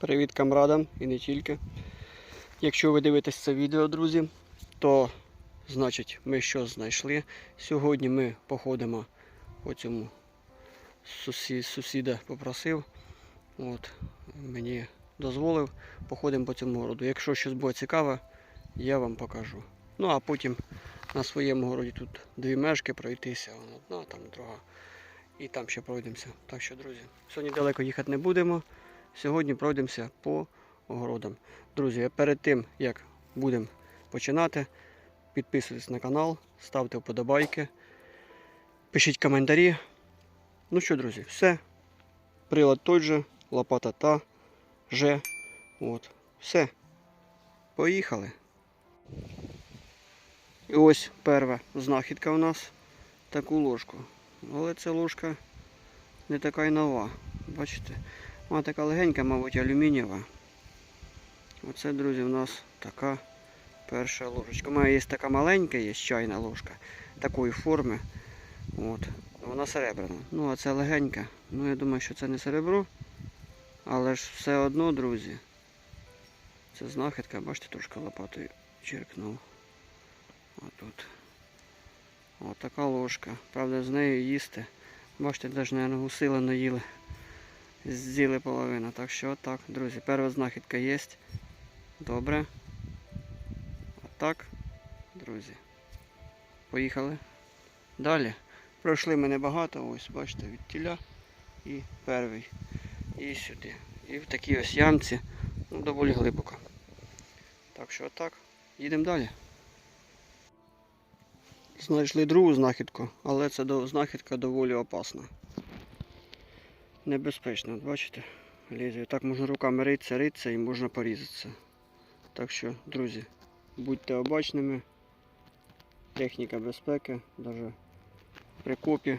Привіт камрадам і не тільки. Якщо ви дивитесь це відео, друзі, то значить ми що знайшли. Сьогодні ми походимо по цьому сусі- сусіда попросив. От, мені дозволив, походимо по цьому городу. Якщо щось буде цікаве, я вам покажу. Ну а потім на своєму городі тут дві межки пройтися, одна, там друга. І там ще пройдемося. Так що, друзі, сьогодні далеко їхати не будемо. Сьогодні пройдемося по огородам. Друзі, перед тим як будемо починати, підписуйтесь на канал, ставте вподобайки, пишіть коментарі. Ну що, друзі, все. Прилад той же, лопата та же. От, все. Поїхали. І ось перша знахідка у нас таку ложку. Але ця ложка не така й нова. Бачите? Вона така легенька, мабуть, алюмінієва. Оце, друзі, у нас така перша ложечка. У мене є така маленька, є чайна ложка такої форми. От. Вона серебряна. Ну, а це легенька. Ну, я думаю, що це не серебро. Але ж все одно, друзі. Це знахідка, бачите, трошки лопатою черкнув. Отут. От така ложка. Правда, з нею їсти. Бачите, навіть, мабуть, усилено їли. З'їли половину. Так що отак, друзі. Перша знахідка є. Добре. Отак, друзі. Поїхали. Далі. Пройшли ми небагато, ось, бачите, від тіля і перший. І сюди. І в такій ось ямці. Ну, доволі глибоко. Так що отак. Їдемо далі. Знайшли другу знахідку, але до- знахідка доволі опасна. Небезпечно, бачите? Лезвие. Так можна руками ритися, ритися і можна порізатися. Так що, друзі, будьте обачними. Техніка безпеки, навіть при копі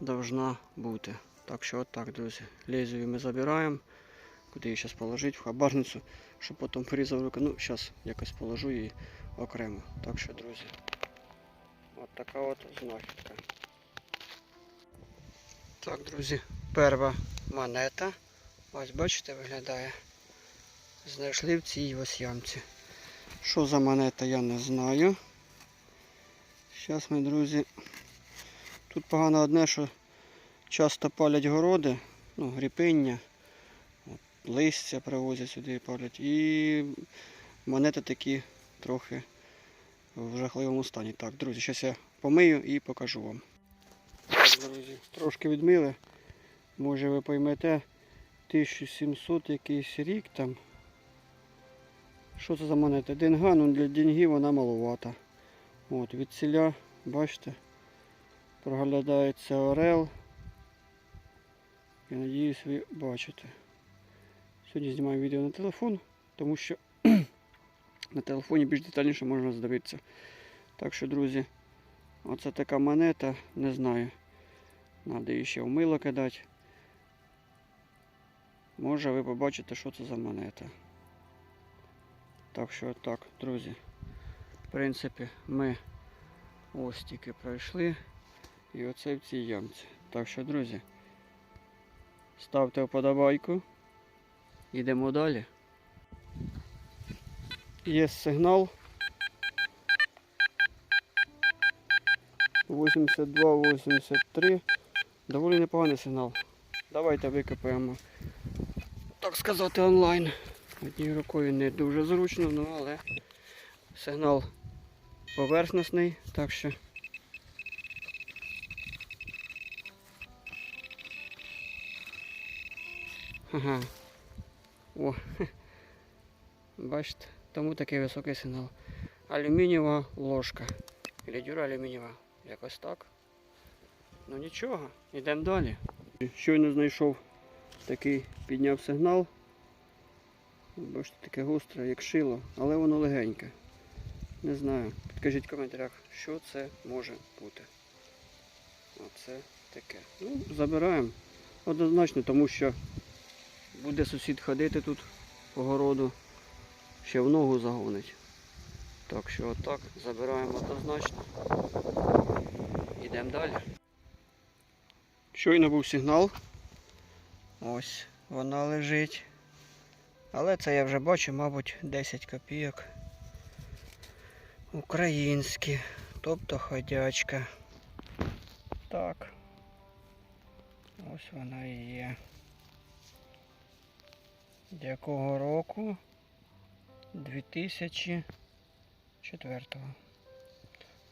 должна бути. Так що отак, друзі. Лезвие ми забираємо. Куди її зараз положити? В хабарницю, щоб потім порізав руку. Ну, зараз якось положу її окремо. Так що, друзі. От така от знахідка. Так, друзі, перша монета. Ось бачите, виглядає. Знайшли в цій ось ямці. Що за монета, я не знаю. Зараз ми, друзі. Тут погано одне, що часто палять городи, ну, гріпиння, листя привозять сюди і палять. І монети такі трохи в жахливому стані. Так, друзі, зараз я помию і покажу вам. Трошки відмили. Може ви поймете 1700 якийсь рік там. Що це за монета? Денга, ну для деньги вона маловата. От, від ціля, бачите, проглядається орел. Я надіюсь, ви бачите. Сьогодні знімаю відео на телефон, тому що на телефоні більш детальніше можна здивитися. Так що, друзі, оце така монета, не знаю. Надо її ще в мило кидати. Може ви побачите, що це за монета. Так що так, друзі. В принципі, ми ось тільки пройшли. І оце в цій ямці. Так що, друзі, ставте вподобайку. Йдемо далі. Є сигнал. 82-83. Доволі непоганий сигнал. Давайте викопаємо, так сказати, онлайн. Однією рукою не дуже зручно, ну але сигнал поверхностний, так що. Ага. О, бачите, тому такий високий сигнал. Алюмінієва ложка. Лідюра алюмінієва. Якось так. Ну нічого, йдемо далі. Щойно знайшов такий, підняв сигнал. Бачите, таке гостре, як шило, але воно легеньке. Не знаю. Підкажіть в коментарях, що це може бути. Оце таке. Ну, забираємо. Однозначно, тому що буде сусід ходити тут по городу, ще в ногу загонить. Так що отак забираємо однозначно. Йдемо далі. Щойно був сигнал. Ось вона лежить. Але це я вже бачу, мабуть, 10 копійок. Українські, тобто ходячка. Так. Ось вона і є. Якого року? 2004.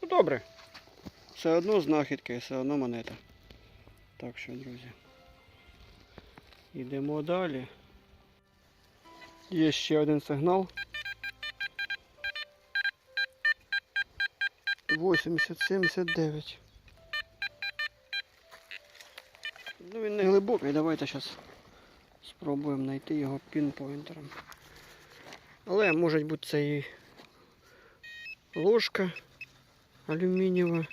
Ну добре. Все одно знахідки, все одно монета. Так що, друзі. Йдемо далі. Є ще один сигнал. 80-79. Ну він не глибокий, давайте зараз спробуємо знайти його пінпойнтером. Але може бути це і ложка алюмінієва.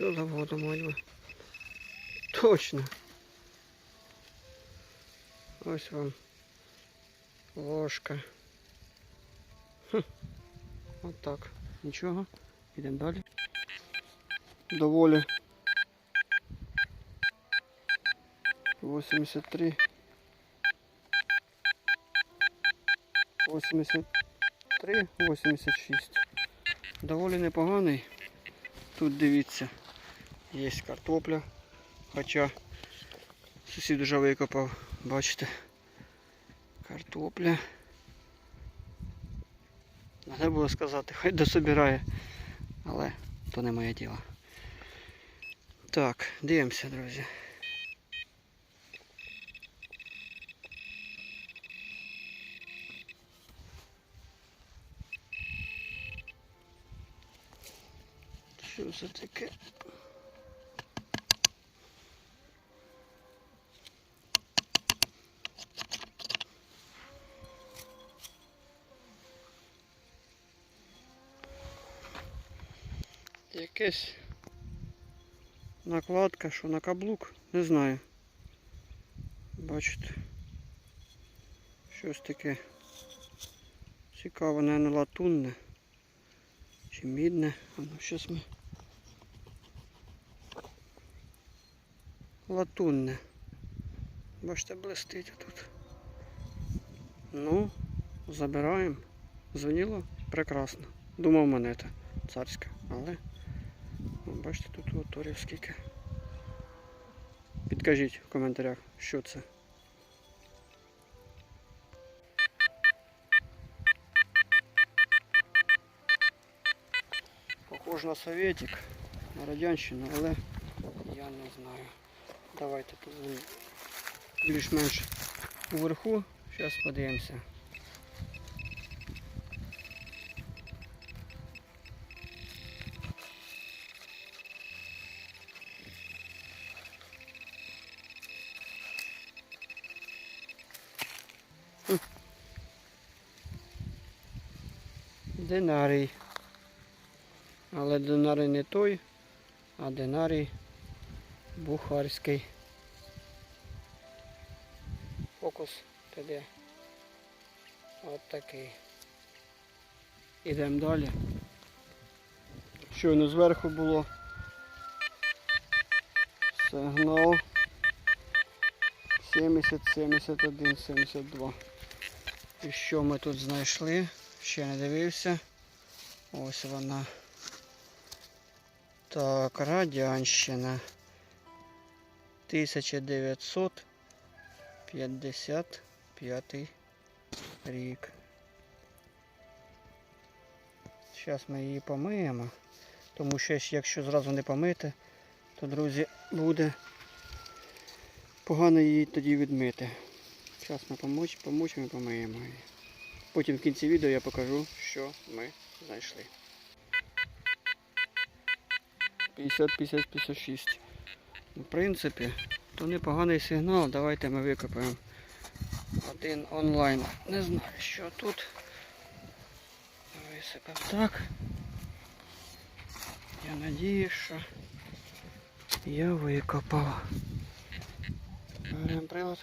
Що мать би. Точно. Ось вам ложка. Хм. От так. Нічого. Йдемо далі. Доволі. 83. 83, 86. Доволі непоганий. Тут дивіться, є картопля. Хоча сусід вже викопав, бачите, картопля. Треба було сказати, хай дособирає, але то не моє діло. Так, дивимося, друзі. Що це таке? Якась накладка, що на каблук, не знаю. Бачите. Щось таке цікаве, наверное, латунне. Чи мідне. Ну щось ми. Латунне. Бачите, блистить тут. Ну, забираємо. Дзвонило прекрасно. Думав монета царська, але бачите, тут моторів скільки. Підкажіть в коментарях, що це. Похож на советик, на радянщину, але я не знаю. Давайте тут більш-менш уверху. Зараз подивимося. Динарій. Але динарій не той, а динарій бухарський. Фокус туди. От такий. Ідемо далі. Щойно зверху було сигнал 70, 71, 72. І що ми тут знайшли? Ще не дивився. Ось вона. Так, Радянщина. 1955 рік. Зараз ми її помиємо. Тому що якщо зразу не помити, то, друзі, буде погано її тоді відмити. Зараз ми помоч, помочимо і помиємо її. Потім в кінці відео я покажу, що ми знайшли. 50, 50, 56. В принципі, то непоганий сигнал. Давайте ми викопаємо один онлайн. Не знаю, що тут. Висипав так. Я надію, що я викопав. Беремо прилад.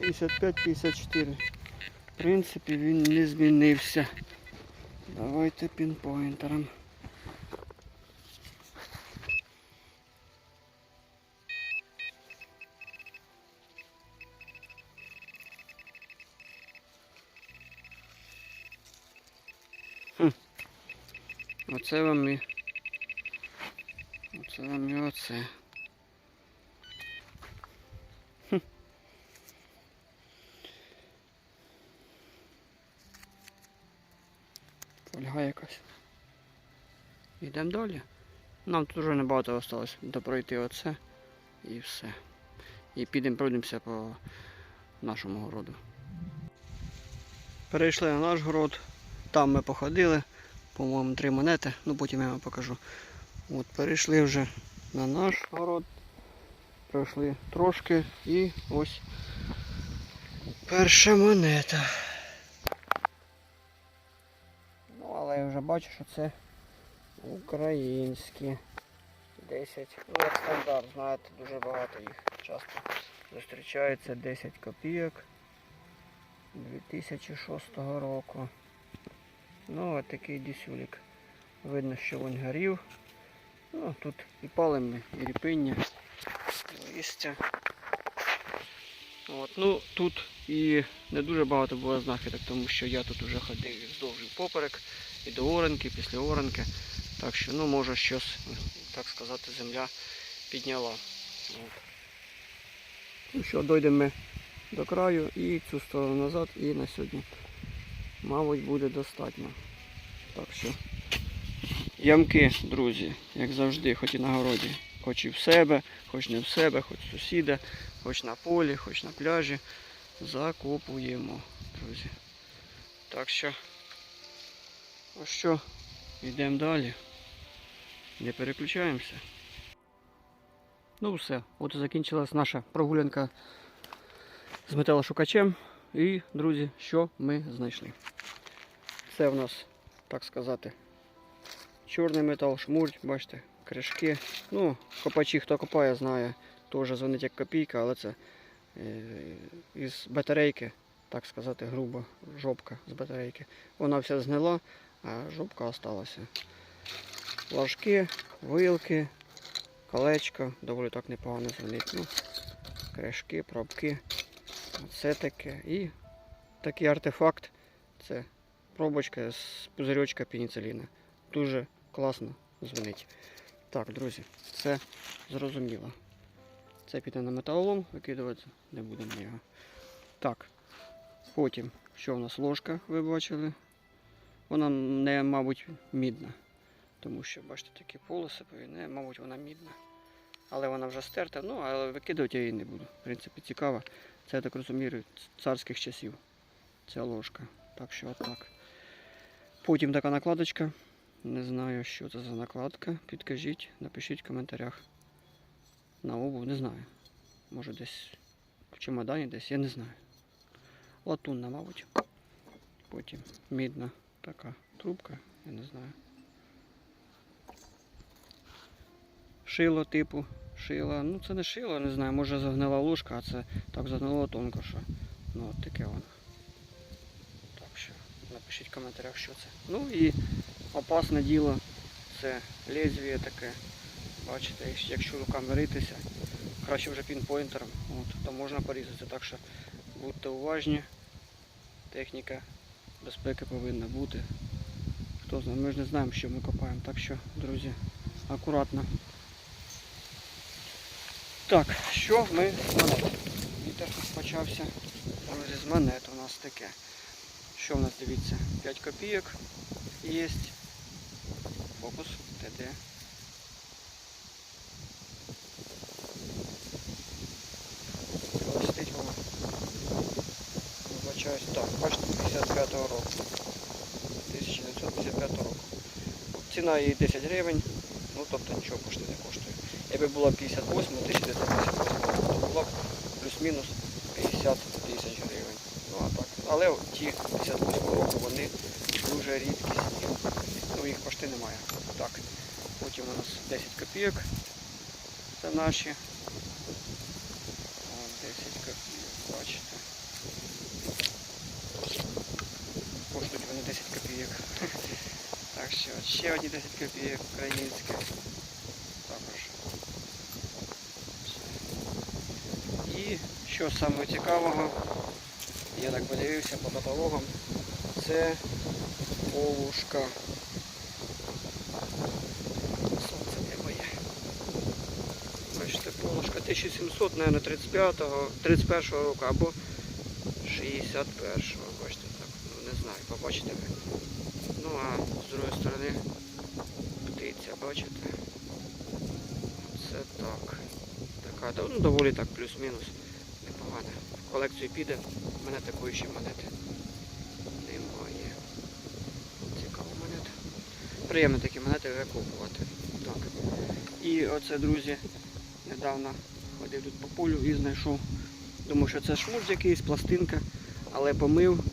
55-54. В принципі, він не змінився. Давайте пінпойнтером. Хм. Оце вам і оце вам і оце. Фольга якась. Йдемо далі. Нам тут вже небагато залишилось допройти оце і все. І підемо пройдемося по нашому городу. Перейшли на наш город. Там ми походили, по-моєму, три монети, ну потім я вам покажу. От перейшли вже на наш город. Пройшли трошки і ось перша монета. Ну, але я вже бачу, що це українські. 10. Ну, як стандарт, знаєте, дуже багато їх часто зустрічається 10 копійок 2006 року. Ну, от такий дісюлік. Видно, що він горів. Ну, тут і палими, і ріпиння, і листя. От, ну, тут і не дуже багато було знахідок, тому що я тут вже ходив і вздовж поперек, і до оранки, і після оранки. Так що, ну, може щось, так сказати, земля підняла. Ну що, дойдемо ми до краю і цю сторону назад, і на сьогодні, мабуть, буде достатньо. Так що ямки, друзі, як завжди, хоч і на городі, хоч і в себе, хоч не в себе, хоч сусіда, хоч на полі, хоч на пляжі. Закопуємо, друзі. Так що, ну що, йдемо далі. Не переключаємося. Ну все, от і закінчилась наша прогулянка з металошукачем. І, друзі, що ми знайшли? Це в нас, так сказати, чорний метал, шмурть, бачите, кришки. Ну, копачі, хто копає, знає, теж дзвонить як копійка, але це е, із батарейки, так сказати, грубо, жопка з батарейки. Вона вся згнила, а жопка осталася. Ложки, вилки, колечко, доволі так непогано звонить. Ну, кришки, пробки. Це таке. І такий артефакт. Це пробочка з пузирьочка пеніциліна. Дуже класно дзвонить. Так, друзі, це зрозуміло. Це піде на металолом, викидувати не будемо його. Так. Потім, що у нас ложка, ви бачили. Вона не, мабуть, мідна. Тому що, бачите, такі полоси, не, мабуть, вона мідна. Але вона вже стерта, ну, але викидувати я її не буду. В принципі, цікаво. Це, я так розумію, царських часів. Ця ложка. Так що отак. Потім така накладочка. Не знаю, що це за накладка. Підкажіть, напишіть в коментарях. На обув, не знаю. Може десь в чемодані десь, я не знаю. Латунна, мабуть. Потім мідна така трубка, я не знаю. Шило типу, шило. Ну це не шило, не знаю, може загнила ложка, а це так загнило тонко, що. Ну от таке воно. Так що напишіть в коментарях, що це. Ну і опасне діло це лезвіє таке. Бачите, якщо- руками ритися, краще вже пінпойнтером, от, то можна порізати. Так що будьте уважні. Техніка безпеки повинна бути. Хто знає, ми ж не знаємо, що ми копаємо. Так що, друзі, акуратно. Так, що ми з? Вітер почався. Друзі, з монет у нас таке. Що в нас дивіться? 5 копійок є. Фокус, ТД. Листить воно. Вибачаюсь. Так, бачите, 55-го року. 1955 року. Ціна її 10 гривень. Ну тобто нічого коштує не коштує. Якби була 58, 1958 року, то була б плюс-мінус 50 тисяч гривень. Ну а так. Але ті 58 року вони дуже рідкісні. Ну їх почти немає. Так. Потім у нас 10 копійок. Це наші. 10 копійок, копійок. Так що ще одні 10 копійок українських. Також. І що саме цікавого, я так подивився по каталогам, це полушка. Сонце не моє. Бачите, полушка 1700, мабуть, 31 го року або 61-го побачите ви. Ну а з другої сторони птиця, бачите? Це так. Така, ну, доволі так плюс-мінус. Непогано. В колекцію піде. У мене такої ще монети немає. Цікава монета. Приємно такі монети викупувати. Так. І оце, друзі, недавно ходив тут по полю і знайшов. Думаю, що це шмурз якийсь, пластинка, але помив,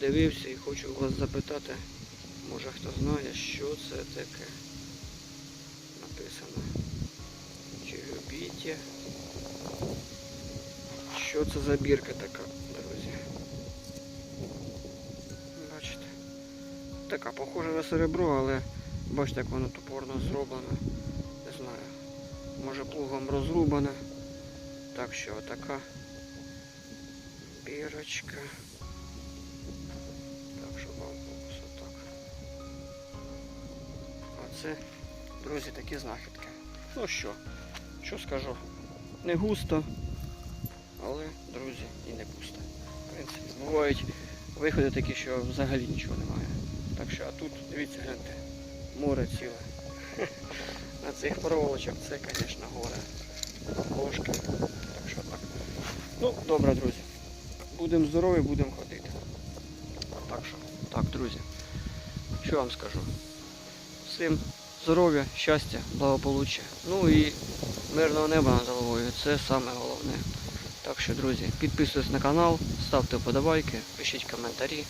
подивився і хочу вас запитати, може хто знає, що це таке. Написано. Чи любите? Що це за бірка така, друзі? Бачите? Така похожа на серебро, але бачите, як воно топорно зроблено. Не знаю. Може плугом розрубане. Так що така бірочка. Це, друзі, такі знахідки. Ну що, що скажу? Не густо, але, друзі, і не пусто. В принципі, бувають виходи такі, що взагалі нічого немає. Так що, а тут, дивіться, гляньте, море ціле. На цих проволочок це, звісно, горе. Ложки. Так що так. Ну, добре, друзі. Будемо здорові, будемо ходити. Так що, так, друзі. Що вам скажу? Всім здоров'я, щастя, благополуччя. Ну і мирного неба над головою. Це саме головне. Так що, друзі, підписуйтесь на канал, ставте вподобайки, пишіть коментарі.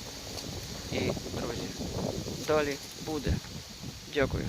І, друзі, далі буде. Дякую.